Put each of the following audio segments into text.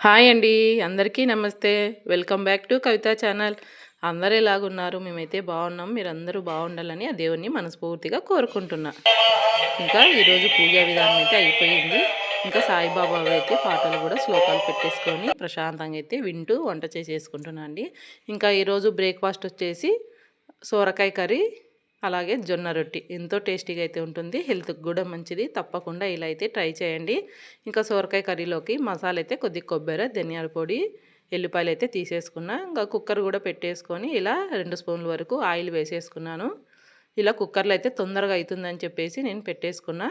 Hi అండి అందరికీ నమస్తే. Welcome back to Kavitha channel. అందరు ఎలాగున్నారు? మేమైతే బాగున్నాం. మీరందరూ బాగుండాలని ఆ దేవుణ్ణి మనస్ఫూర్తిగా కోరుకుంటున్నా. ఇంకా ఈరోజు పూజా విధానం అయితే అయిపోయింది. ఇంకా సాయిబాబా అయితే పాటలు కూడా శ్లోకాలు పెట్టేసుకొని ప్రశాంతంగా అయితే వింటూ వంట చేసేసుకుంటున్నా అండి. ఇంకా ఈరోజు బ్రేక్ఫాస్ట్ వచ్చేసి సోరకాయ కర్రీ అలాగే జొన్న రొట్టి ఎంతో టేస్టీగా అయితే ఉంటుంది. హెల్త్కి కూడా మంచిది. తప్పకుండా ఇలా అయితే ట్రై చేయండి. ఇంకా సోరకాయ కర్రీలోకి మసాలా అయితే కొద్ది కొబ్బరి ధనియాల పొడి ఎల్లిపాయలు అయితే తీసేసుకున్నా. ఇంకా కుక్కర్ కూడా పెట్టేసుకొని ఇలా రెండు స్పూన్ల వరకు ఆయిల్ వేసేసుకున్నాను. ఇలా కుక్కర్లో అయితే తొందరగా అవుతుందని చెప్పేసి నేను పెట్టేసుకున్నా.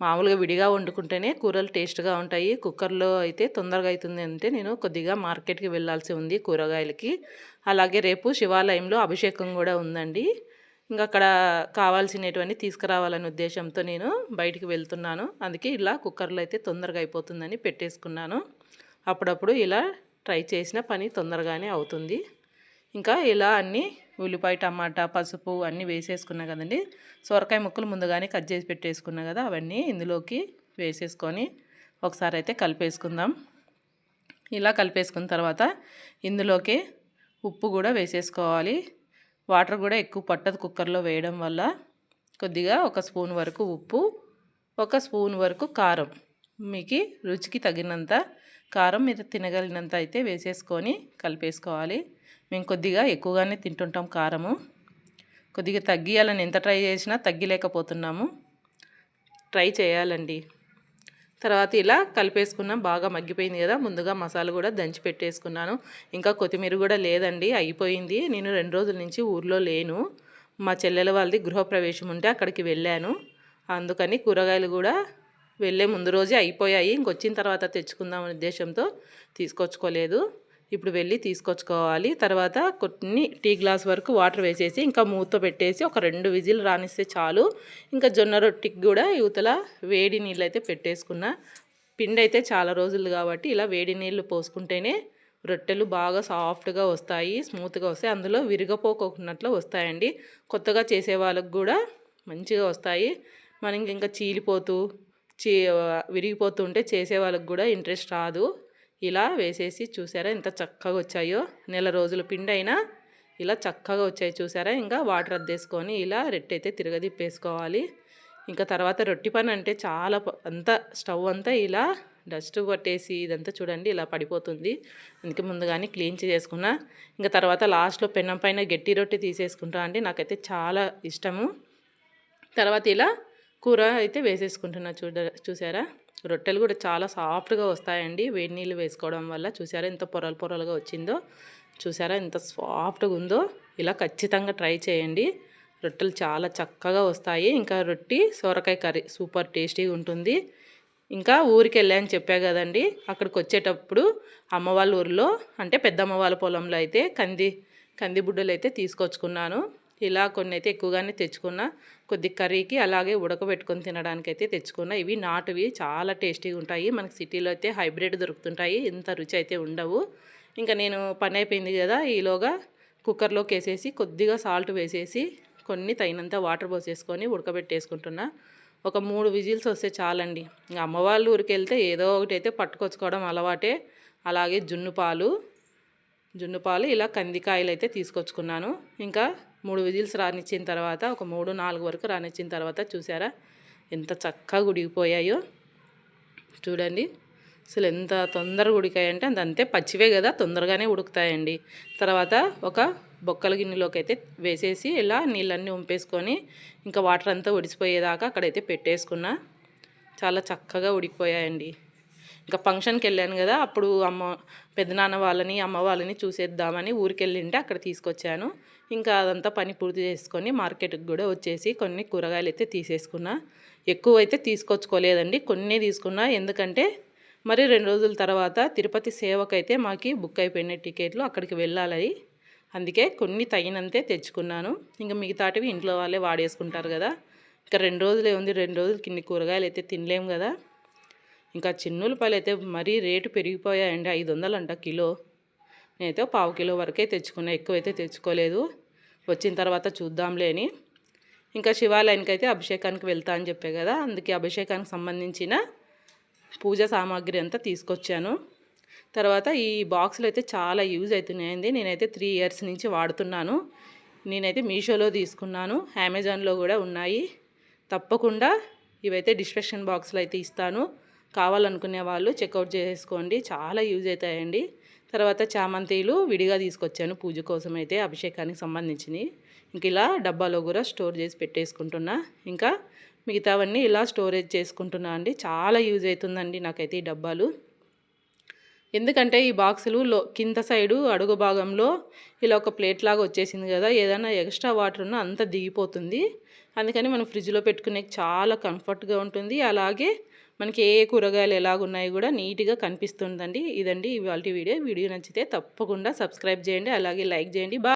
మామూలుగా విడిగా వండుకుంటేనే కూరలు టేస్ట్గా ఉంటాయి. కుక్కర్లో అయితే తొందరగా అవుతుంది అంటే నేను కొద్దిగా మార్కెట్కి వెళ్ళాల్సి ఉంది కూరగాయలకి. అలాగే రేపు శివాలయంలో అభిషేకం కూడా ఉందండి. ఇంకా అక్కడ కావాల్సినటువంటి తీసుకురావాలనే ఉద్దేశంతో నేను బయటికి వెళ్తున్నాను. అందుకే ఇలా కుక్కర్లో అయితే తొందరగా అయిపోతుందని పెట్టేసుకున్నాను. అప్పుడప్పుడు ఇలా ట్రై చేసిన పని తొందరగానే అవుతుంది. ఇంకా ఇలా అన్నీ ఉల్లిపాయ టమాటా పసుపు అన్నీ వేసేసుకున్నా కదండి. సొరకాయ ముక్కలు ముందుగానే కట్ చేసి పెట్టేసుకున్నా కదా అవన్నీ ఇందులోకి వేసేసుకొని ఒకసారి అయితే కలిపేసుకుందాం. ఇలా కలిపేసుకున్న తర్వాత ఇందులోకి ఉప్పు కూడా వేసేసుకోవాలి. వాటర్ కూడా ఎక్కువ పట్టదు కుక్కర్లో వేయడం వల్ల. కొద్దిగా ఒక స్పూన్ వరకు ఉప్పు ఒక స్పూన్ వరకు కారం. మీకు రుచికి తగినంత కారం మీరు తినగలిగినంత అయితే వేసేసుకొని కలిపేసుకోవాలి. మేము కొద్దిగా ఎక్కువగానే తింటుంటాం కారము. కొద్దిగా తగ్గియాలని ఎంత ట్రై చేసినా తగ్గిలేకపోతున్నాము. ట్రై చేయాలండి. తర్వాత ఇలా కలిపేసుకున్నాం. బాగా మగ్గిపోయింది కదా. ముందుగా మసాలా కూడా దంచి పెట్టేసుకున్నాను. ఇంకా కొత్తిమీర కూడా లేదండి. అయిపోయింది. నేను రెండు రోజుల నుంచి ఊర్లో లేను. మా చెల్లెల వాళ్ళది గృహప్రవేశం ఉంటే అక్కడికి వెళ్ళాను. అందుకని కూరగాయలు కూడా వెళ్ళే ముందు రోజే అయిపోయాయి. ఇంకొచ్చిన తర్వాత తెచ్చుకుందాం ఉద్దేశంతో తీసుకొచ్చుకోలేదు. ఇప్పుడు వెళ్ళి తీసుకొచ్చుకోవాలి. తర్వాత కొన్ని టీ గ్లాస్ వరకు వాటర్ వేసేసి ఇంకా మూత పెట్టేసి ఒక రెండు విజిల్ రానిస్తే చాలు. ఇంకా జొన్న రొట్టికి కూడా యువతల వేడి నీళ్ళు అయితే పెట్టేసుకున్నా. పిండి అయితే చాలా రోజులు కాబట్టి ఇలా వేడి నీళ్ళు పోసుకుంటేనే రొట్టెలు బాగా సాఫ్ట్గా వస్తాయి స్మూత్గా వస్తాయి. అందులో విరిగపోకున్నట్లు వస్తాయండి. కొత్తగా చేసే వాళ్ళకు కూడా మంచిగా వస్తాయి. మనకి ఇంకా చీలిపోతూ చీ విరిగిపోతుంటే చేసే వాళ్ళకి కూడా ఇంట్రెస్ట్ రాదు. ఇలా వేసేసి చూసారా ఎంత చక్కగా వచ్చాయో? నెల రోజుల పిండి అయినా ఇలా చక్కగా వచ్చాయి చూసారా? ఇంకా వాటర్ అద్దేసుకొని ఇలా రెట్టయితే తిరగదిప్పేసుకోవాలి ఇంకా తర్వాత రొట్టి పని అంటే చాలా అంతా స్టవ్ అంతా ఇలా డస్ట్ పట్టేసి ఇదంతా చూడండి ఇలా పడిపోతుంది. అందుకే ముందుగానే క్లీన్ చేసుకున్నా ఇంకా తర్వాత లాస్ట్లో పెన్నం పైన గట్టి రొట్టె తీసేసుకుంటా అండి నాకైతే చాలా ఇష్టము. తర్వాత ఇలా కూర అయితే వేసేసుకుంటున్నా చూడ చూసారా? రొట్టెలు కూడా చాలా సాఫ్ట్గా వస్తాయండి. వేడి నీళ్ళు వేసుకోవడం వల్ల చూసారా ఎంత పొరలు పొరలుగా వచ్చిందో? చూసారా ఎంత సాఫ్ట్గా ఉందో? ఇలా ఖచ్చితంగా ట్రై చేయండి. రొట్టెలు చాలా చక్కగా వస్తాయి. ఇంకా రొట్టి సొరకాయ కర్రీ సూపర్ టేస్టీగా ఉంటుంది. ఇంకా ఊరికి వెళ్ళాయని చెప్పా కదండి. అక్కడికి వచ్చేటప్పుడు అమ్మ వాళ్ళ ఊరిలో అంటే పెద్దమ్మ వాళ్ళ పొలంలో అయితే కంది కంది బుడ్డలు అయితే తీసుకొచ్చుకున్నాను. ఇలా కొన్ని అయితే ఎక్కువగానే తెచ్చుకున్నా. కొద్ది కర్రీకి అలాగే ఉడకబెట్టుకొని తినడానికి అయితే తెచ్చుకున్నా. ఇవి నాటువి చాలా టేస్టీగా ఉంటాయి. మనకి సిటీలో అయితే హైబ్రిడ్ దొరుకుతుంటాయి. ఇంత రుచి అయితే ఉండవు. ఇంకా నేను పని అయిపోయింది కదా ఈలోగా కుక్కర్లోకి వేసేసి కొద్దిగా సాల్ట్ వేసేసి కొన్ని తగినంత వాటర్ పోసేసుకొని ఉడకబెట్టేసుకుంటున్నా. ఒక మూడు విజిల్స్ వస్తే చాలండి. ఇంకా అమ్మ ఊరికి వెళ్తే ఏదో ఒకటి అయితే పట్టుకొచ్చుకోవడం అలవాటే. అలాగే జున్ను పాలు జున్ను పాలు ఇలా కందికాయలు అయితే తీసుకొచ్చుకున్నాను. ఇంకా మూడు విజిల్స్ రానిచ్చిన తర్వాత ఒక మూడు నాలుగు వరకు రానిచ్చిన తర్వాత చూసారా? ఎంత చక్కగా ఉడికిపోయాయో చూడండి అసలు ఎంత తొందరగా ఉడికాయంటే అంత అంతే పచ్చివే కదా తొందరగానే ఉడుకుతాయండి. తర్వాత ఒక బొక్కల గిన్నెలోకి అయితే వేసేసి ఇలా నీళ్ళన్నీ ఉంపేసుకొని ఇంకా వాటర్ అంతా ఒడిసిపోయేదాకా అక్కడైతే పెట్టేసుకున్నా. చాలా చక్కగా ఉడికిపోయాయండి. ఇంకా ఫంక్షన్కి వెళ్ళాను కదా అప్పుడు అమ్మ పెద్దనాన్న వాళ్ళని అమ్మ వాళ్ళని చూసేద్దామని ఊరికి వెళ్ళింటే అక్కడ తీసుకొచ్చాను. ఇంకా అదంతా పని పూర్తి చేసుకొని మార్కెట్కి కూడా వచ్చేసి కొన్ని కూరగాయలు అయితే తీసేసుకున్నా. ఎక్కువ అయితే తీసుకొచ్చుకోలేదండి కొన్ని తీసుకున్నా. ఎందుకంటే మరి రెండు రోజుల తర్వాత తిరుపతి సేవకైతే మాకు బుక్ అయిపోయిన టికెట్లు అక్కడికి వెళ్ళాలి. అందుకే కొన్ని తగినంతే తెచ్చుకున్నాను. ఇంకా మిగతాటివి ఇంట్లో వాళ్ళే వాడేసుకుంటారు కదా ఇంకా రెండు రోజులే ఉంది రెండు రోజులు కిన్ని కూరగాయలు అయితే తినలేము కదా. ఇంకా చిన్నులపాయలు అయితే మరీ రేటు పెరిగిపోయాయండి. ఐదు వందలంట కిలో. నేనైతే పావు కిలో వరకే తెచ్చుకున్నా. ఎక్కువైతే తెచ్చుకోలేదు. వచ్చిన తర్వాత చూద్దాంలే అని. ఇంకా శివాలయానికి అయితే అభిషేకానికి వెళ్తా అని చెప్పే కదా. అందుకే అభిషేకానికి సంబంధించిన పూజ సామాగ్రి అంతా తీసుకొచ్చాను. తర్వాత ఈ బాక్సులు అయితే చాలా యూజ్ అవుతున్నాయండి. నేనైతే త్రీ ఇయర్స్ నుంచి వాడుతున్నాను. నేనైతే మీషోలో తీసుకున్నాను. అమెజాన్లో కూడా ఉన్నాయి. తప్పకుండా ఇవైతే డిస్పెక్షన్ బాక్స్లో అయితే ఇస్తాను. కావాలనుకునే వాళ్ళు చెక్అవుట్ చేసుకోండి. చాలా యూజ్ అవుతాయండి. తర్వాత చామంతిలు విడిగా తీసుకొచ్చాను పూజ కోసం అయితే అభిషేకానికి సంబంధించినవి. ఇంక ఇలా డబ్బాలో కూడా స్టోర్ చేసి పెట్టేసుకుంటున్నా. ఇంకా మిగతావన్నీ ఇలా స్టోరేజ్ చేసుకుంటున్నా అండి. చాలా యూజ్ అవుతుందండి నాకైతే ఈ డబ్బాలు. ఎందుకంటే ఈ బాక్సులు లో కింద సైడు అడుగు భాగంలో ఇలా ఒక ప్లేట్ లాగా వచ్చేసింది కదా ఏదైనా ఎక్స్ట్రా వాటర్ ఉన్నా అంతా దిగిపోతుంది. అందుకని మనం ఫ్రిడ్జ్లో పెట్టుకునే చాలా కంఫర్ట్గా ఉంటుంది. అలాగే మనకి ఏ కూరగాయలు ఎలాగున్నాయి కూడా నీట్గా కనిపిస్తుందండి. ఇదండి ఇవాళ వీడియో. వీడియో నచ్చితే తప్పకుండా సబ్స్క్రైబ్ చేయండి. అలాగే లైక్ చేయండి. బా